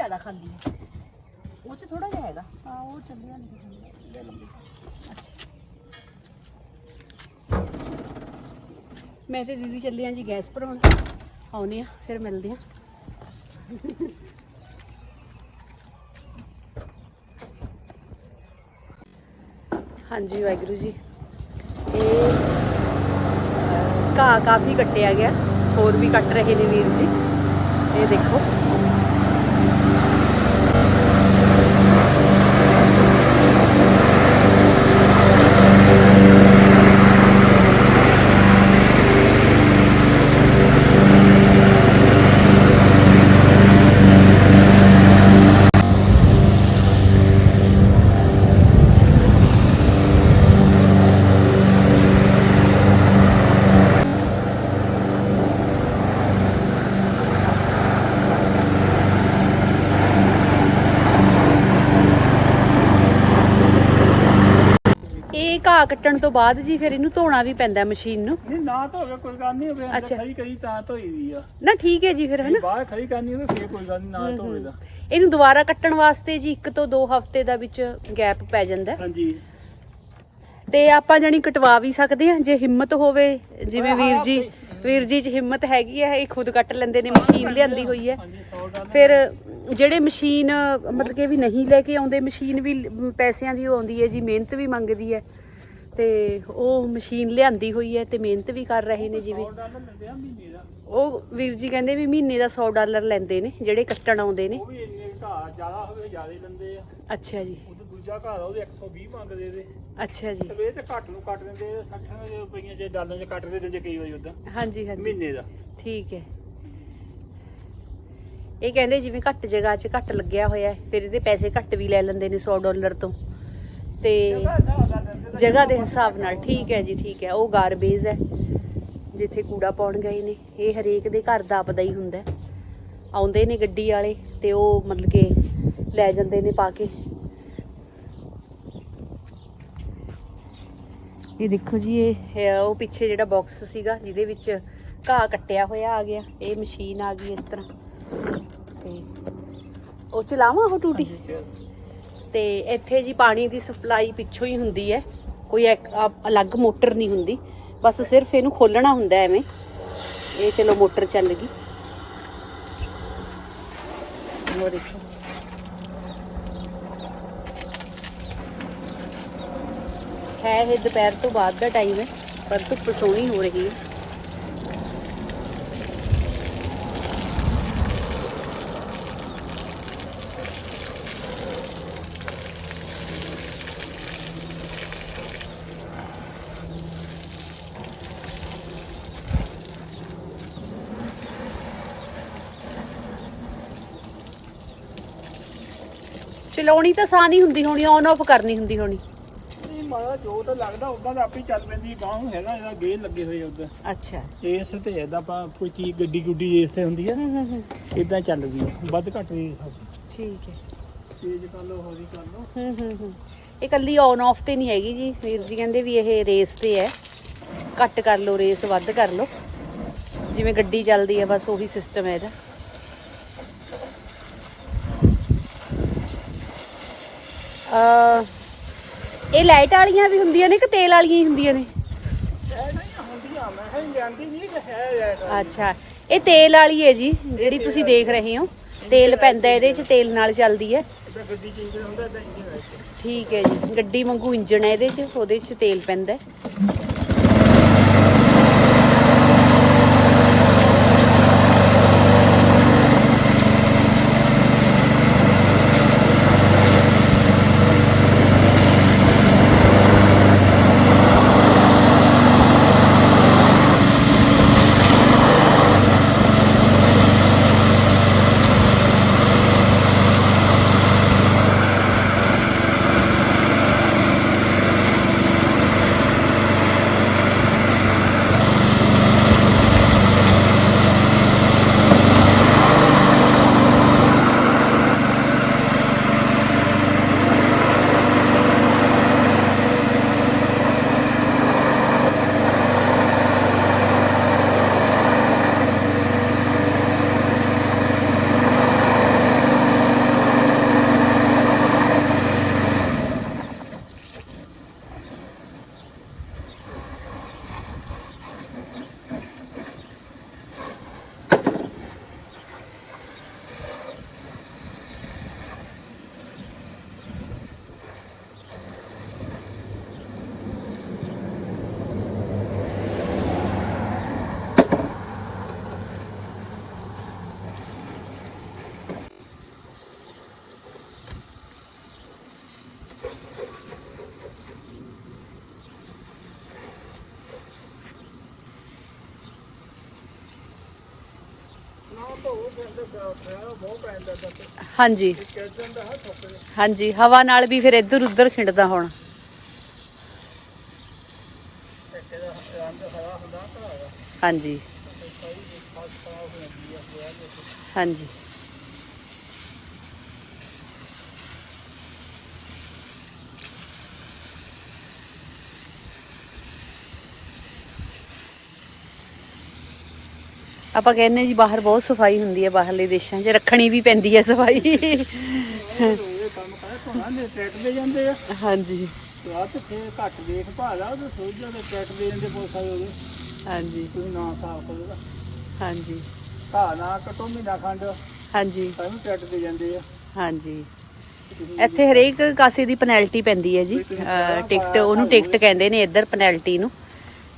ਜ਼ਿਆਦਾ ਖਾਂਦੀ ਹੈ ਉਹ ਚ ਥੋੜਾ ਜਿਹਾ ਹੈਗਾ ਆ ਉਹ ਚੱਲਿਆ ਨਹੀਂ ਲੈ ਲੰਬੀ ਮੈਂ ਤੇ ਦੀਦੀ ਚੱਲੇ ਆਂ ਜੀ ਗੈਸ ਭਰਾਉਣ ਆਉਨੇ ਆ ਫਿਰ ਮਿਲਦੇ ਆ ਹਾਂਜੀ ਵਾਹਿਗੁਰੂ ਜੀ ਇਹ ਘਾਹ ਕਾਫੀ ਕੱਟਿਆ ਗਿਆ ਹੋਰ ਵੀ ਕੱਟ ਰਹੇ ਨੇ ਵੀਰ ਜੀ ਇਹ ਦੇਖੋ ਇਹ ਘਾਹ ਕੱਟਣ ਤੋਂ ਬਾਅਦ ਜੀ ਫਿਰ ਇਹਨੂੰ ਧੋਣਾ ਵੀ ਪੈਂਦਾ ਮਸ਼ੀਨ ਨੂੰ। ਨਹੀਂ ਨਾ ਧੋਵੇ ਕੋਈ ਗੱਲ ਨਹੀਂ ਹੋਵੇ ਅੱਛਾ। ਖੜੀ ਕਰੀ ਤਾਂ ਧੋਈ ਦੀ ਆ। ਨਾ ਠੀਕ ਹੈ ਜੀ ਫਿਰ ਹਨਾ? ਬਾਹਰ ਖੜੀ ਕਰਨੀ ਹੋਵੇ ਫੇਰ ਕੋਈ ਗੱਲ ਨਹੀਂ ਨਾ ਧੋਵੇ ਦਾ ਇਹਨੂੰ ਦੁਬਾਰਾ ਕੱਟਣ ਵਾਸਤੇ ਜੀ ਇੱਕ ਤੋਂ ਦੋ ਹਫ਼ਤੇ ਦਾ ਵਿੱਚ ਗੈਪ ਪੈ ਜਾਂਦਾ। ਹੈ। ਹਾਂਜੀ। ਤੇ ਆਪਾਂ ਜਾਨੀ ਕਟਵਾ ਵੀ ਸਕਦੇ ਹਾਂ ਜੇ ਹਿੰਮਤ ਹੋਵੇ ਜਿਵੇਂ ਵੀਰ ਜੀ। ਵੀਰ ਜੀ 'ਚ ਹਿੰਮਤ ਹੈਗੀ ਹੈ ਇਹ ਖੁਦ ਕੱਟ ਲੈਂਦੇ ਨੇ ਮਸ਼ੀਨ ਲਿਆਂਦੀ ਹੋਈ ਹੈ। ਹਾਂਜੀ 100 ਡਾਲਰ ਫਿਰ ਜਿਹੜੇ ਮਸ਼ੀਨ ਮਤਲਬ ਕਿ ਵੀ ਨਹੀਂ ਲੈ ਕੇ ਆਉਂਦੇ ਮਸ਼ੀਨ ਵੀ ਪੈਸਿਆਂ ਦੀ ਆਉਂਦੀ ਹੈ ਜੀ ਮਿਹਨਤ ਵੀ ਮੰਗਦੀ ਹੈ। ਤੇ ਉਹ ਮਸ਼ੀਨ ਲਿਆਂਦੀ ਹੋਈ ਹੈ ਤੇ ਮਿਹਨਤ ਵੀ ਕਰ ਰਹੇ ਨੇ ਜਿਵੇਂ। 100 ਡਾਲਰ ਲੈਂਦੇ ਆ ਮਹੀਨੇ ਦਾ ਉਹ ਵੀਰ ਜੀ ਕਹਿੰਦੇ ਵੀ ਮਹੀਨੇ ਦਾ 100 ਡਾਲਰ ਲੈਂਦੇ ਨੇ ਜਿਹੜੇ ਕੱਟਣ ਆਉਂਦੇ ਨੇ। ਉਹ ਵੀ ਇੰਨੇ ਘਾਹ ਜ਼ਿਆਦਾ ਹੋਵੇ ਜ਼ਿਆਦਾ ਹੀ ਲੈਂਦੇ ਆ। ਅੱਛਾ ਜੀ। ਉਹ ਦੂਜਾ ਘਾਹ ਦਾ ਉਹਦੇ 120 ਮੰਗਦੇ ਦੇ ਅੱਛਾ ਜੀ। ਤੇ ਇਹ ਤੇ ਘੱਟ ਨੂੰ ਕੱਟ ਦਿੰਦੇ 60 ਰੁਪਈਆਂ ਜੇ ਡਾਲਰ ਚ ਕੱਟ ਦੇ ਦਿੰਦੇ ਕਈ ਵਾਰੀ ਉਦਾਂ ਹਾਂਜੀ ਹਾਂਜੀ। ਮਹੀਨੇ ਦਾ। ਠੀਕ ਹੈ। ਇਹ ਕਹਿੰਦੇ ਜਿਵੇਂ ਘੱਟ ਜਗ੍ਹਾ 'ਚ ਘੱਟ ਲੱਗਿਆ ਹੋਇਆ ਹੈ ਫਿਰ ਇਹਦੇ ਪੈਸੇ ਘੱਟ ਵੀ ਲੈ ਲੈਂਦੇ ਨੇ 100 ਡਾਲਰ ਤੋਂ। ਤੇ ਜਗ੍ਹਾ ਦੇ ਹਿਸਾਬ ਨਾਲ ਠੀਕ ਹੈ ਜੀ ਠੀਕ ਹੈ। ਉਹ ਗਾਰਬੇਜ ਹੈ ਜਿੱਥੇ ਕੂੜਾ ਪਾਉਣ ਗਏ ਨੇ। ਇਹ ਹਰੇਕ ਦੇ ਘਰ ਦਾ ਆਪਦਾ ਹੀ ਹੁੰਦਾ। ਆਉਂਦੇ ਨੇ ਗੱਡੀ ਵਾਲੇ ਤੇ ਉਹ ਮਤਲਬ ਕਿ ਲੈ ਜਾਂਦੇ ਨੇ ਪਾ ਕੇ। ਇਹ ਦੇਖੋ ਜੀ, ਇਹ ਉਹ ਪਿੱਛੇ ਜਿਹੜਾ ਬਾਕਸ ਸੀਗਾ, ਜਿਹਦੇ ਵਿੱਚ ਘਾਹ ਕੱਟਿਆ ਹੋਇਆ ਆ ਗਿਆ। ਇਹ ਮਸ਼ੀਨ ਆ ਗਈ ਇਸ ਤਰ੍ਹਾਂ। ਤੇ ਉਹ ਚਲਾਵਾਂ ਉਹ ਟੂਟੀ? ਤੇ ਇੱਥੇ ਜੀ ਪਾਣੀ ਦੀ ਸਪਲਾਈ ਪਿੱਛੋਂ ਹੀ ਹੁੰਦੀ ਹੈ। ਕੋਈ ਇੱਕ- ਅਲੱਗ ਮੋਟਰ ਨਹੀਂ ਹੁੰਦੀ। ਬਸ ਸਿਰਫ ਇਹਨੂੰ ਖੋਲਣਾ ਹੁੰਦਾ ਐਵੇਂ। ਇਹ ਚਲੋ ਮੋਟਰ ਚੱਲ ਗਈ। ਉਹ ਦੇਖੋ। ਹੈ ਇਹ ਦੁਪਹਿਰ ਤੋਂ ਬਾਅਦ ਦਾ ਟਾਈਮ ਹੈ, ਪਰ ਧੁੱਪ ਸੋਹਣੀ ਹੋ ਰਹੀ ਹੈ। ਚਲਾਉਣੀ ਤਾਂ ਆਸਾਨ ਹੁੰਦੀ ਹੋਣੀ ਔਨ ਆਫ ਕਰਨੀ ਹੁੰਦੀ ਹੋਣੀ। ਨਹੀਂ ਮਾਰਾ ਜੋ ਤਾਂ ਲੱਗਦਾ ਉਦਾਂ ਤਾਂ ਆਪੇ ਚੱਲ ਪੈਂਦੀ ਗਾਂ ਨੂੰ ਹੈਗਾ ਇਹਦਾ ਗੇਅਰ ਲੱਗੇ ਹੋਏ ਉਦਾਂ ਅੱਛਾ। ਇਸ ਤੇ ਇਦਾਂ ਆਪਾਂ ਕੋਈ ਚੀਜ਼ ਗੱਡੀ ਗੁੱਡੀ ਇਸ ਤੇ ਹੁੰਦੀ ਆ। ਇਦਾਂ ਚੱਲਦੀ ਆ ਵੱਧ ਘੱਟ ਦੀ ਠੀਕ ਹੈ। ਤੇਜ਼ ਕਰ ਲਓ ਹੌਲੀ ਕਰ ਲਓ। ਹੂੰ ਹੂੰ ਹੂੰ। ਇਹ ਕੱਲੀ ਔਨ ਆਫ ਤੇ ਨਹੀਂ ਹੈਗੀ ਜੀ। ਵੀਰ ਜੀ ਕਹਿੰਦੇ ਵੀ ਇਹ ਰੇਸ ਤੇ ਹੈ। ਘੱਟ ਕਰ ਲਓ ਰੇਸ ਵੱਧ ਕਰ ਲਓ। ਜਿਵੇਂ ਗੱਡੀ ਚੱਲਦੀ ਹੈ ਬਸ ਉਹੀ ਸਿਸਟਮ ਹੈ ਇਹਦਾ। ਅ ਇਹ ਲਾਈਟ ਵਾਲੀਆਂ ਵੀ ਹੁੰਦੀਆਂ ਨੇ ਕਿ ਤੇਲ ਵਾਲੀਆਂ ਹੀ ਹੁੰਦੀਆਂ ਨੇ? ਅੱਛਾ, ਇਹ ਤੇਲ ਵਾਲੀ ਹੈ ਜੀ, ਜਿਹੜੀ ਤੁਸੀਂ ਦੇਖ ਰਹੇ ਹੋ। ਤੇਲ ਪੈਂਦਾ ਇਹਦੇ 'ਚ, ਤੇਲ ਨਾਲ ਚੱਲਦੀ ਹੈ। ਹੈ ਠੀਕ ਹੈ ਜੀ, ਗੱਡੀ ਵਾਂਗੂ ਇੰਜਣ ਹੈ ਇਹਦੇ 'ਚ, ਉਹਦੇ 'ਚ ਤੇਲ ਪੈਂਦਾ ਹਾਂਜੀ। ਹਾਂਜੀ ਹਵਾ ਨਾਲ ਵੀ ਫਿਰ ਇੱਧਰ ਉੱਧਰ ਖਿੰਡਦਾ ਹੁਣ। ਹਾਂਜੀ। ਹਾਂਜੀ। ਆਪਾਂ ਕਹਿੰਦੇ ਜੀ ਬਾਹਰ ਬਹੁਤ ਸਫ਼ਾਈ ਹੁੰਦੀ ਹੈ ਬਾਹਰਲੇ ਦੇਸ਼ਾਂ 'ਚ, ਰੱਖਣੀ ਵੀ ਪੈਂਦੀ ਹੈ ਸਫ਼ਾਈ। ਹਾਂਜੀ। ਹਾਂਜੀ। ਹਾਂਜੀ। ਹਾਂਜੀ। ਹਾਂਜੀ। ਇੱਥੇ ਹਰੇਕ ਕਾਸੇ ਦੀ ਪੈਨਲਟੀ ਪੈਂਦੀ ਹੈ ਜੀ। ਅਹ ਟਿਕਟ ਉਹਨੂੰ ਟਿਕਟ ਕਹਿੰਦੇ ਨੇ ਇੱਧਰ ਪੈਨਲਟੀ ਨੂੰ।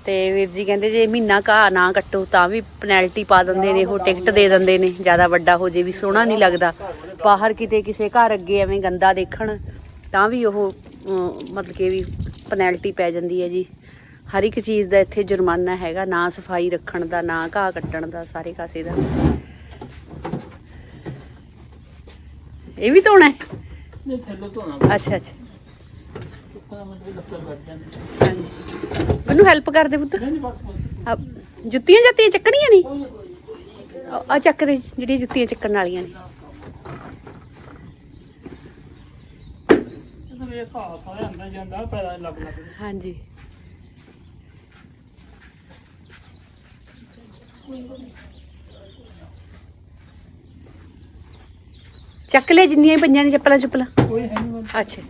ਤੇ ਵੀਰ ਜੀ ਕਹਿੰਦੇ ਜੇ ਮਹੀਨਾ ਘਾਹ ਨਾ ਕੱਟੋ ਤਾਂ ਵੀ ਪੈਨਲਟੀ ਪਾ ਦਿੰਦੇ ਨੇ ਉਹ ਟਿਕਟ ਦੇ ਦਿੰਦੇ ਨੇ ਜ਼ਿਆਦਾ ਵੱਡਾ ਹੋ ਜੇ ਵੀ ਸੋਹਣਾ ਨਹੀਂ ਲੱਗਦਾ। ਬਾਹਰ ਕਿਤੇ ਕਿਸੇ ਘਰ ਅੱਗੇ ਐਵੇਂ ਗੰਦਾ ਦੇਖਣ ਤਾਂ ਵੀ ਉਹ ਮਤਲਬ ਕਿ ਵੀ ਪੈਨਲਟੀ ਪੈ ਜਾਂਦੀ ਹੈ ਜੀ। ਹਰ ਇੱਕ ਚੀਜ਼ ਦਾ ਇੱਥੇ ਜੁਰਮਾਨਾ ਹੈਗਾ ਨਾ ਸਫ਼ਾਈ ਰੱਖਣ ਦਾ ਨਾ ਘਾਹ ਕੱਟਣ ਦਾ ਸਾਰੇ ਕਾਸੇ ਦਾ। ਇਹ ਵੀ ਧੋਣਾ ਹੈ? ਨਹੀਂ ਥੱਲੇ ਧੋਣਾ। ਅੱਛਾ ਅੱਛਾ। ਹਾਂਜੀ। ਮੈਨੂੰ ਹੈਲਪ ਕਰ ਦੇ ਪੁੱਤ। ਆ, ਜੁੱਤੀਆਂ ਜਾਤੀਆਂ ਚੱਕਣੀਆਂ ਨਹੀਂ। ਆ ਚੱਕ ਦੇ ਜਿਹੜੀਆਂ ਜੁੱਤੀਆਂ ਚੱਕਣ ਵਾਲੀਆਂ ਨੇ। ਜਦੋਂ ਇਹ ਘਾਹ ਸਾਰੇ ਅੰਦਰ ਜਾਂਦਾ ਪੈਦਾ ਲੱਗ ਲੱਗ ਹਾਂਜੀ। ਚੱਕ ਲੈ ਜਿੰਨੀਆਂ ਵੀ ਪਈਆਂ ਨੇ ਚੱਪਲਾਂ ਚੁੱਪਲਾਂ। ਕੋਈ ਹੈ ਨਹੀਂ। ਅੱਛਾ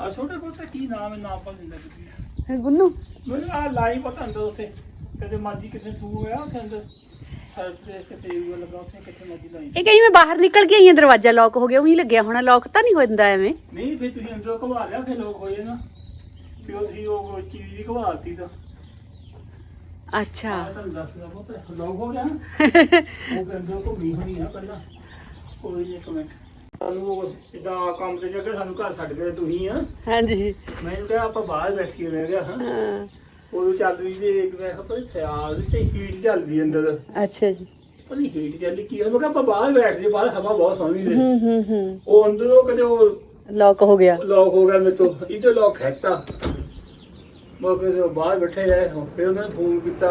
ਆ ਛੋਟੇ ਪੁੱਤ ਕੀ ਨਾਮ ਹੈ ਨਾਮ ਪਾ ਦਿੰਦਾ ਤੁਸੀਂ ਗੁੰਨੂ ਮੈਨੂੰ ਆ ਲਾਈ ਪਤਾ ਅੰਦਰ ਉੱਥੇ। ਕਦੇ ਮਰਜ਼ੀ ਕਿਤੇ ਸੂ ਹੋਇਆ ਉੱਥੇ ਅੰਦਰ? ਸਾਈਡ ਤੇ ਕਿਤੇ ਉਹ ਲੱਗਾ ਉੱਥੇ ਕਿਤੇ ਮਰਜ਼ੀ ਲਾਈ। ਇਹ ਕਹੀਂ ਮੈਂ ਬਾਹਰ ਨਿਕਲ ਕੇ ਆਈ ਹਾਂ ਦਰਵਾਜ਼ਾ ਲੌਕ ਹੋ ਗਿਆ ਉਹੀ ਲੱਗਿਆ ਹੋਣਾ ਲੌਕ ਤਾਂ ਨਹੀਂ ਹੁੰਦਾ ਐਵੇਂ। ਨਹੀਂ ਫਿਰ ਤੁਸੀਂ ਅੰਦਰੋਂ ਘਵਾ ਲਿਆ ਫਿਰ ਲੋਕ ਹੋਏ ਨਾ। ਫਿਰ ਉਹ ਸੀ ਉਹ ਚੀਜ਼ ਦੀ ਘਵਾਤੀ ਤਾਂ। ਅੱਛਾ। ਮੈਂ ਤੁਹਾਨੂੰ ਦੱਸਦਾ ਪੁੱਤ ਲੋਕ ਹੋ ਗਿਆ ਨਾ। ਉਹ ਫਿਰ ਅੰਦਰੋਂ ਘੁੰਮੀ ਹੋਣੀ ਆ ਪਹਿਲਾਂ। ਕੋਈ ਨਹੀਂ ਕਮੈਂਟ ਸਾਨੂੰ ਇਦਾਂ ਕੰਮ ਤੇ ਜਾ ਕੇ ਸਾਨੂੰ ਘਰ ਛੱਡ ਕੇ ਤੁਸੀਂ ਆ। ਹਾਂਜੀ। ਮੈਨੂੰ ਕਿਹਾ ਆਪਾਂ ਬਾਹਰ ਬੈਠ ਕੇ ਰਹਿ ਗਿਆ ਹਾਂ। ਹਾਂ। ਉਦੋਂ ਚੱਲਦੀ ਸੀ ਇੱਕ ਮੈਂ ਕਿਹਾ ਪਰ ਸਿਆਲ ਤੇ ਹੀਟ ਚੱਲਦੀ ਅੰਦਰ। ਅੱਛਾ ਜੀ। ਪਤਾ ਹੀਟ ਚੱਲੀ ਕੀ ਹੋਇਆ ਮੈਂ ਕਿਹਾ ਆਪਾਂ ਬਾਹਰ ਬੈਠ ਜੇ ਬਾਹਰ ਹਵਾ ਬਹੁਤ ਸੋਹਣੀ ਦੇ ਹੂੰ ਹੂੰ ਹੂੰ। ਉਹ ਅੰਦਰੋਂ ਕਦੇ ਉਹ ਲੌਕ ਹੋ ਗਿਆ। ਲੋਕ ਹੋ ਗਿਆ ਮੇਰੇ ਤੋਂ। ਇਹਦੇ ਲੋਕ ਖੈਤਾ ਮੈਂ ਕਿਹਾ ਬਾਹਰ ਬੈਠੇ ਰਹੇ ਫਿਰ ਉਹਨਾਂ ਨੇ ਫੋਨ ਕੀਤਾ।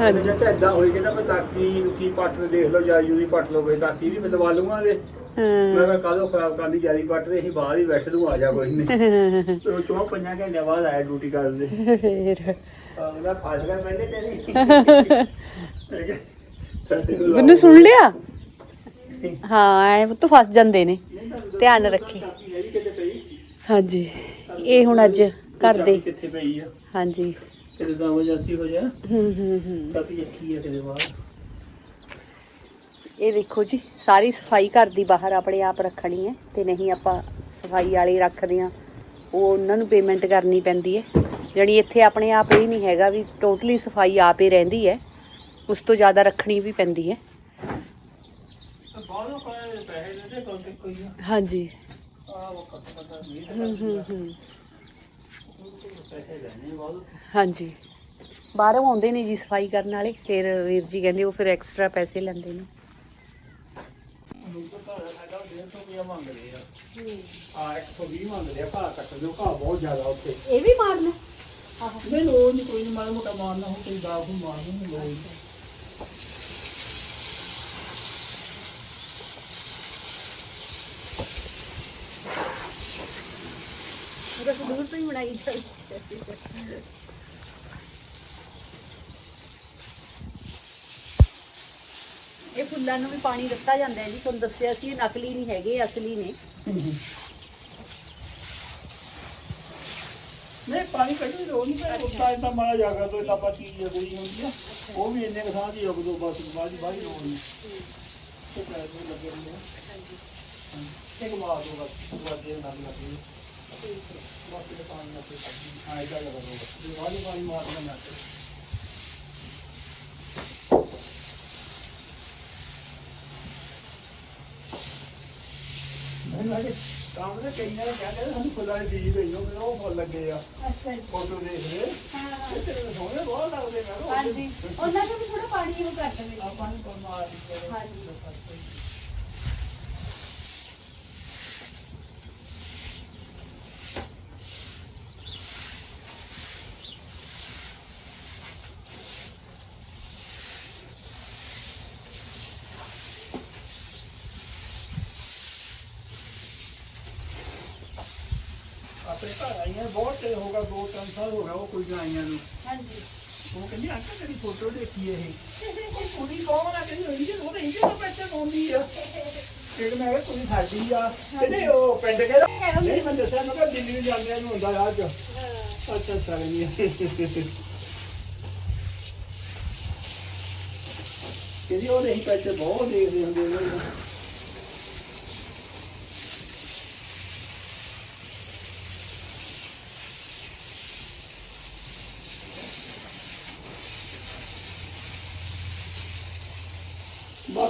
ਹਾਂਜੀ। ਹਾਂਜੀ ਜੇ ਇਦਾਂ ਹੋਈ ਕਹਿੰਦਾ ਮੈਂ ਤਾਕੀ ਕੀ ਪੱਟ ਕੇ ਦੇਖ ਲਓ ਜਾਂ ਯੂਰੀ ਪੱਟ ਲਓ ਕੋਈ ਤਾਕੀ ਦੀ ਮੈਂ ਲਵਾ ਲੂੰਗਾ ਦੇ ਮੈਂ ਕਿਹਾ ਕਾਹਦੋਂ ਖਰਾਬ ਕਰਦੀ ਜਾਰੀ ਪੱਟ ਦੇ ਅਸੀਂ ਬਾਹਰ ਹੀ ਬੈਠੇ ਨੂੰ ਆ ਜਾ ਕੋਈ ਨਹੀਂ ਤੇ ਉਹ ਚੋਂ ਪੰਜਾਂ ਘੰਟੇ ਬਾਅਦ ਆਇਆ ਡਿਊਟੀ ਕਰਦੇ ਫੇਰ। ਅਗਲਾ ਫਸ ਗਿਆ ਮੈਨੇ ਤੇਰੀ ਗੁੰਨੂ ਸੁਣ ਲਿਆ? ਹਾਂ ਐ ਪੁੱਤ ਫਸ ਜਾਂਦੇ ਨੇ। ਧਿਆਨ ਰੱਖੀ। ਹਾਂਜੀ ਇਹ ਹੁਣ ਅੱਜ ਘਰ ਦੇ। ਕਿੱਥੇ ਪਈ ਆ? ਹਾਂਜੀ। ਕਿਤੇ ਦਾ ਵਜ੍ਹਾਸੀ ਹੋ ਜਾ। ਹੂੰ ਹੂੰ ਹੂੰ। ਕਾਫੀ ਅੱਖੀ ਆ ਕਿਤੇ ਬਾਹਰ। ਇਹ ਦੇਖੋ ਜੀ ਸਾਰੀ ਸਫ਼ਾਈ ਘਰ ਦੀ ਬਾਹਰ ਆਪਣੇ ਆਪ ਰੱਖਣੀ ਹੈ ਤੇ ਨਹੀਂ ਆਪਾਂ ਸਫ਼ਾਈ ਵਾਲੇ ਰੱਖਦੇ ਆ ਉਹ ਉਹਨਾਂ ਨੂੰ ਪੇਮੈਂਟ ਕਰਨੀ ਪੈਂਦੀ ਹੈ। ਜਿਹੜੀ ਇੱਥੇ ਆਪਣੇ ਆਪ ਇਹ ਨਹੀਂ ਹੈਗਾ ਵੀ ਟੋਟਲੀ ਸਫ਼ਾਈ ਆਪ ਹੀ ਰਹਿੰਦੀ ਹੈ। ਉਸ ਤੋਂ ਜ਼ਿਆਦਾ ਰੱਖਣੀ ਵੀ ਪੈਂਦੀ ਹੈ। ਹਾਂਜੀ। ਹਾਂਜੀ। ਬਾਹਰੋਂ ਆਉਂਦੇ ਨੇ ਜੀ ਸਫ਼ਾਈ ਕਰਨ ਵਾਲੇ। ਫਿਰ ਵੀਰ ਜੀ ਕਹਿੰਦੇ ਉਹ ਫਿਰ ਐਕਸਟਰਾ ਪੈਸੇ ਲੈਂਦੇ ਨੇ। ਤਾਂ ਘਰ ਸਾਡਾ 150 ਰੁਪਇਆ ਮੰਗਦੇ ਆ। ਆ 120 ਮੰਗਦੇ ਆ ਘਰ ਕੱਟ ਦਿਓ ਘਰ ਬਹੁਤ ਜ਼ਿਆਦਾ ਉੱਥੇ। ਇਹ ਵੀ ਮਾਰਨਾ? ਨਹੀਂ ਲੋੜ ਨਹੀਂ ਕੋਈ ਨਹੀਂ ਮਾੜਾ ਮੋਟਾ ਮਾਰਨਾ ਹੋ ਕੋਈ ਦਾਗ ਨੂੰ ਮਾਰ ਨੂੰ ਲੋੜ ਨਹੀਂ ਉਹਦਾ ਦੂਰ ਤੋਂ ਹੀ ਬਣਾਈ ਜਾਂਦੀ ਇਹ ਫੁੱਲਾਂ ਨੂੰ ਵੀ ਪਾਣੀ ਦਿੱਤਾ ਜਾਂਦਾ ਹੈ ਜੀ। ਤੁਹਾਨੂੰ ਦੱਸਿਆ ਸੀ ਇਹ ਨਕਲੀ ਨਹੀਂ ਹੈਗੇ ਇਹ ਅਸਲੀ ਨੇ। ਨਹੀਂ, ਪਾਣੀ ਕੱਢੀ ਲੋੜ ਨਹੀਂ ਪਰ ਉੱਤਾ ਇੰਨਾ ਮਾੜਾ ਜਾਗਾ ਤੋਂ ਤਾਂ ਆਪਾਂ ਚੀਜ਼ ਜਿਹੜੀ ਹੁੰਦੀ ਆ। ਉਹ ਵੀ ਇੰਨੇ ਕਸਾਂ ਦੀ ਉਗ ਦੋ, ਬਸ ਬਾਜੀ ਬਾਜੀ ਲੋੜ ਨਹੀਂ। ਤੇ ਪੈਰ ਨੂੰ ਲੱਗੇ ਹੁੰਦੇ ਆ। ਇੱਕ ਮਾਰ ਦੋ ਬਸ ਵਾਜੇ ਨਾਲ ਲੱਗੇ। ਬਾਕੀ ਦੇ ਪਾਣੀ ਨਾਲ ਕੋਈ ਆਇਦਾ ਲਗਾ ਦੋ ਬਸ ਜੇ ਵਾਲੀ ਪਾਣੀ ਮਾਰਨਾ ਨਾ ਦੇ ਕੰਮ ਦੇ ਕਈਆਂ ਨੇ ਕਿਹਾ ਕਿ ਸਾਨੂੰ ਫੁੱਲਾਂ ਦੇ ਬੀਜ ਭੇਜੋ ਮੈਨੂੰ ਉਹ ਫੁੱਲ ਲੱਗੇ ਆ। ਅੱਛਾ ਜੀ। ਫੋਟੋ ਦੇਖ ਲੈ ਹਾਂ। ਇਹ ਤੇਰੇ ਸੋਹਣੇ ਬਹੁਤ ਲੱਗਦੇ ਮੈਂ ਕਿਹਾ ਹਾਂਜੀ। ਉਹਨਾਂ ਤੋਂ ਵੀ ਥੋੜਾ ਪਾਣੀ ਨੂੰ ਘੱਟ ਮਿਲੇ ਆਪਾਂ ਨੂੰ ਪਰਮਾਰ ਦੀ ਹਾਂਜੀ। ਆਪਣੇ ਘਰ ਆਈਆਂ ਬਹੁਤ ਚਿਰ ਹੋ ਗਿਆ ਦੋ ਤਿੰਨ ਸਾਲ ਹੋ ਗਿਆ ਉਹ ਕੁੜੀਆਂ ਆਈਆਂ ਨੂੰ। ਹਾਂਜੀ। ਉਹ ਕਹਿੰਦੀ ਅੰਕਲ ਤੇਰੀ ਫੋਟੋ ਦੇਖੀ ਇਹ? ਉਹ ਕੁੜੀ ਕੌਣ ਆ ਕਹਿੰਦੀ ਹੋਈ ਉਹ ਤਾਂ ਇੰਜੇ ਤੋਂ ਪੈਸੇ ਪਾਉਂਦੀ ਆ। ਇੱਕ ਮੈਂ ਕਿਹਾ ਕੁੜੀ ਸਾਡੀ ਆ। ਕਹਿੰਦੇ ਉਹ ਪਿੰਡ ਕਿਹੜਾ? ਨਹੀਂ ਮੈਂ ਦੱਸਿਆ ਮੈਂ ਕਿਹਾ ਦਿੱਲੀ ਨੂੰ ਜਾਂਦੇ ਨੂੰ ਹੁੰਦਾ ਅੱਜ ਅੱਛਾ ਅੱਛਾ ਨਹੀਂ ਕਹਿੰਦੀ ਉਹ ਨਹੀਂ ਪੈਸੇ ਬਹੁਤ ਦੇਖਦੇ ਹੁੰਦੇ ਉਹਨਾਂ ਨੂੰ।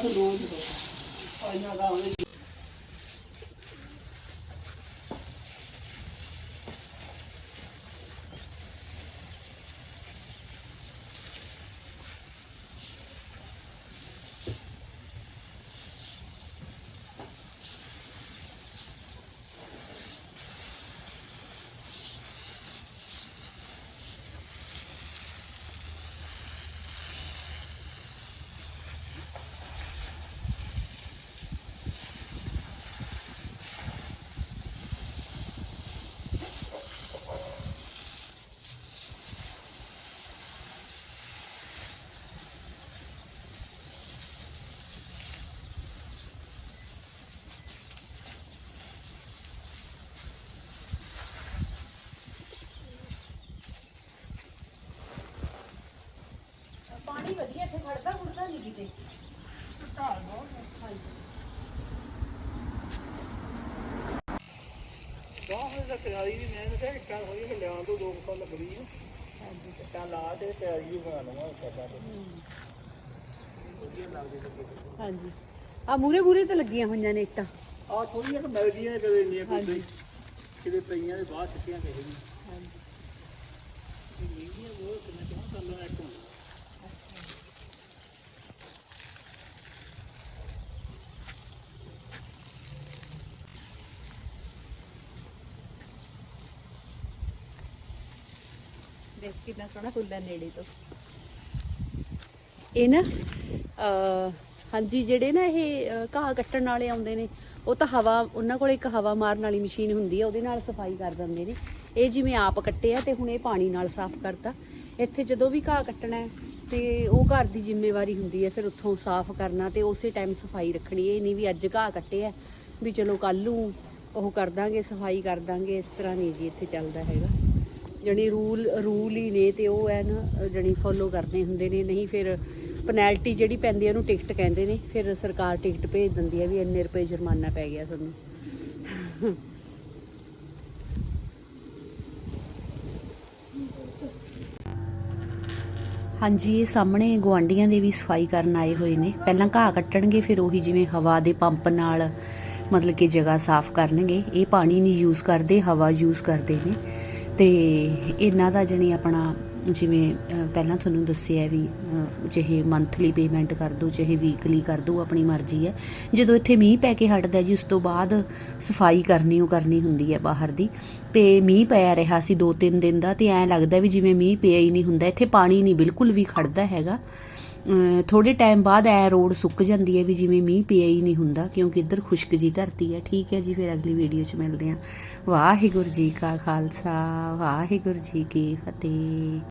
ਬਸ ਤਿਆਰੀ ਵੀ ਇੱਟਾਂ ਹੋਈ ਤੋਂ ਹੈ ਹਾਂਜੀ। ਇੱਟਾਂ ਲਾ ਤਿਆਰੀ ਵੀ ਬਣਾ ਲਵਾਂ ਉੱਪਰ ਹਾਂਜੀ। ਆ ਮੂਰੇ ਮੂਰੇ ਤੇ ਲੱਗੀਆਂ ਹੋਈਆਂ ਨੇ ਇੱਟਾਂ। ਆ ਥੋੜੀਆਂ ਕਿ ਮਿਲਦੀਆਂ ਕਦੇ ਇੰਨੀਆਂ ਕੋਈ ਕਿਤੇ ਪਈਆਂ ਦੇ ਬਾਅਦ ਸਿੱਟੀਆਂ ਕਿਸੇ ਦੀ ਹਾਂਜੀ। ਇਹ ਮਹਿੰਗੀਆਂ ਬਹੁਤ ਮੈਂ ਕਿਹਾ ਕਰ ਲੈਣਾ ਇੱਕ ਕਿੰਨਾ ਸੋਹਣਾ ਫੁੱਲ ਹੈ ਨੇੜੇ ਤੋਂ। ਇਹ ਨਾ ਹਾਂਜੀ, ਜਿਹੜੇ ਨਾ ਇਹ ਘਾਹ ਕੱਟਣ ਵਾਲੇ ਆਉਂਦੇ ਨੇ, ਉਹ ਤਾਂ ਹਵਾ, ਉਹਨਾਂ ਕੋਲ ਇੱਕ ਹਵਾ ਮਾਰਨ ਵਾਲੀ ਮਸ਼ੀਨ ਹੁੰਦੀ ਹੈ ਉਹਦੇ ਨਾਲ ਸਫ਼ਾਈ ਕਰ ਦਿੰਦੇ ਨੇ। ਇਹ ਜਿਵੇਂ ਆਪ ਕੱਟਿਆ ਤੇ ਹੁਣ ਇਹ ਪਾਣੀ ਨਾਲ ਸਾਫ਼ ਕਰਤਾ। ਇੱਥੇ ਜਦੋਂ ਵੀ ਘਾਹ ਕੱਟਣਾ ਹੈ, ਤੇ ਉਹ ਘਰ ਦੀ ਜ਼ਿੰਮੇਵਾਰੀ ਹੁੰਦੀ ਹੈ, ਫਿਰ ਉੱਥੋਂ ਸਾਫ਼ ਕਰਨਾ ਤੇ ਉਸੇ ਟਾਈਮ ਸਫ਼ਾਈ ਰੱਖਣੀ ਇਹ ਨਹੀਂ ਵੀ ਅੱਜ ਘਾਹ ਕੱਟਿਆ ਵੀ ਚਲੋ ਕੱਲ ਨੂੰ ਉਹ ਕਰ ਦਾਂਗੇ, ਸਫ਼ਾਈ ਕਰ ਦਾਂਗੇ, ਇਸ ਤਰ੍ਹਾਂ ਨਹੀਂ ਜੀ ਇੱਥੇ ਚੱਲਦਾ ਹੈਗਾ। ਜਣੀ ਰੂਲ ਰੂਲ ਹੀ ਨੇ ਤੇ ਉਹ ਐ ਨਾ ਜਣੀ ਫੋਲੋ ਕਰਨੇ ਹੁੰਦੇ ਨੇ, ਨਹੀਂ ਫਿਰ ਪੈਨਲਟੀ ਜਿਹੜੀ ਪੈਂਦੀ ਹੈ ਉਹਨੂੰ ਟਿਕਟ ਕਹਿੰਦੇ ਨੇ, ਫਿਰ ਸਰਕਾਰ ਟਿਕਟ ਭੇਜ ਦਿੰਦੀ ਹੈ ਵੀ ਇੰਨੇ ਰੁਪਏ ਜੁਰਮਾਨਾ ਪੈ ਗਿਆ ਤੁਹਾਨੂੰ ਹਾਂਜੀ, ਇਹ ਸਾਹਮਣੇ ਗੁਆਂਢੀਆਂ ਦੇ ਵੀ ਸਫ਼ਾਈ ਕਰਨ ਆਏ ਹੋਏ ਨੇ। ਪਹਿਲਾਂ ਘਾਹ ਕੱਟਣਗੇ, ਫਿਰ ਉਹੀ ਜਿਵੇਂ ਹਵਾ ਦੇ ਪੰਪ ਨਾਲ ਮਤਲਬ ਕਿ ਜਗ੍ਹਾ ਸਾਫ਼ ਕਰਨਗੇ। ਇਹ ਪਾਣੀ ਨਹੀਂ ਯੂਜ਼ ਕਰਦੇ, ਹਵਾ ਯੂਜ਼ ਕਰਦੇ ਨੇ। ਤੇ ਇਹਨਾਂ ਦਾ ਜਣੀ ਆਪਣਾ ਜਿਵੇਂ ਪਹਿਲਾਂ ਤੁਹਾਨੂੰ ਦੱਸਿਆ ਵੀ ਅਹ, ਚਾਹੇ ਮੰਥਲੀ ਪੇਮੈਂਟ ਕਰ ਦਿਓ ਚਾਹੇ ਵੀਕਲੀ ਕਰ ਦਿਓ ਆਪਣੀ ਮਰਜ਼ੀ ਹੈ। ਜਦੋਂ ਇੱਥੇ ਮੀਂਹ ਪੈ ਕੇ ਹਟਦਾ ਜੀ ਉਸ ਤੋਂ ਬਾਅਦ ਸਫ਼ਾਈ ਕਰਨੀ ਉਹ ਕਰਨੀ ਹੁੰਦੀ ਹੈ ਬਾਹਰ ਦੀ। ਤੇ ਮੀਂਹ ਪੈ ਰਿਹਾ ਸੀ 2-3 ਦਿਨ ਦਾ ਤੇ ਐਂ ਲੱਗਦਾ ਵੀ ਜਿਵੇਂ ਮੀਂਹ ਪਿਆ ਹੀ ਨਹੀਂ ਹੁੰਦਾ। ਇੱਥੇ ਪਾਣੀ ਨਹੀਂ ਬਿਲਕੁਲ ਵੀ ਖੜਦਾ ਹੈਗਾ। ਥੋੜੇ ਟਾਈਮ ਬਾਅਦ ਐ ਰੋਡ ਸੁੱਕ ਜਾਂਦੀ ਹੈ ਵੀ ਜਿਵੇਂ ਮੀਂਹ ਪਿਆ ਹੀ ਨਹੀਂ ਹੁੰਦਾ, ਕਿਉਂਕਿ ਇੱਧਰ ਖੁਸ਼ਕ ਜੀ ਧਰਤੀ ਹੈ। ਠੀਕ ਹੈ ਜੀ, ਫਿਰ ਅਗਲੀ ਵੀਡੀਓ 'ਚ ਮਿਲਦੇ ਹਾਂ। ਵਾਹਿਗੁਰੂ ਜੀ ਕਾ ਖਾਲਸਾ, ਵਾਹਿਗੁਰੂ ਜੀ ਕੀ ਫਤਿਹ।